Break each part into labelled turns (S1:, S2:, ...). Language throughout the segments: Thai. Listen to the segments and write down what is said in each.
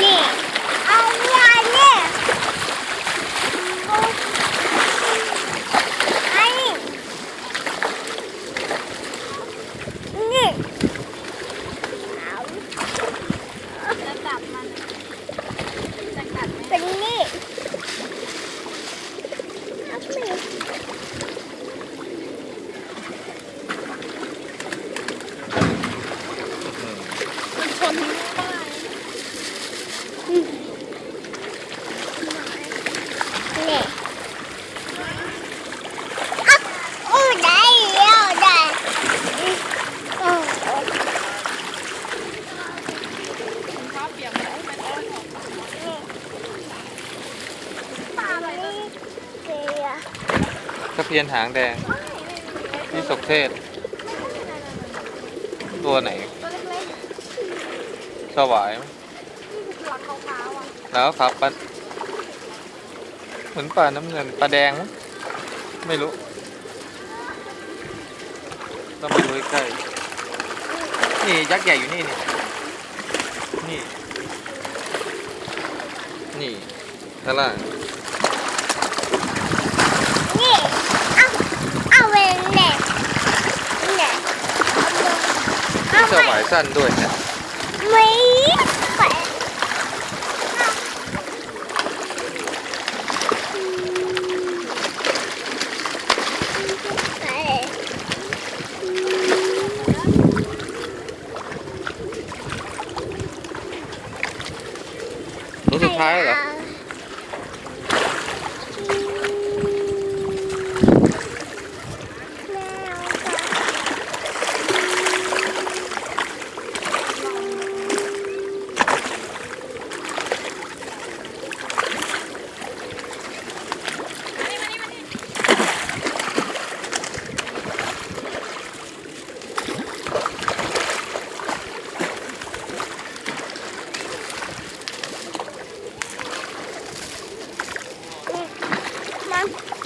S1: เนี่ยอันนี้อันนี้อันนี้นี่
S2: จะจับมันจะกัดไหมเป็น
S1: นี่ไม่
S3: ะเพียนหางแดง
S2: นี่
S3: ศกเทศ ตัวไหน
S2: ตัวเล็ก
S3: สวายไหมๆ
S2: นี่คือหลังขาวๆอะ
S3: แล้วครับปลาเหมือนปลาน้ำเงินปลาแดงมั้งไม่รู้ต้องไปดูใกล้ๆนี่ยักษ์ใหญ่อยู่นี่นี่นี่ นี่ข้างล่าง
S1: นี่ Nè. Nè.
S3: Sao phải săn đuổi nè?
S1: Mấy phải.
S3: Nó sẽ phá rồi
S1: hả?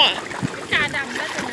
S1: อะ
S2: กาดำแล้วะ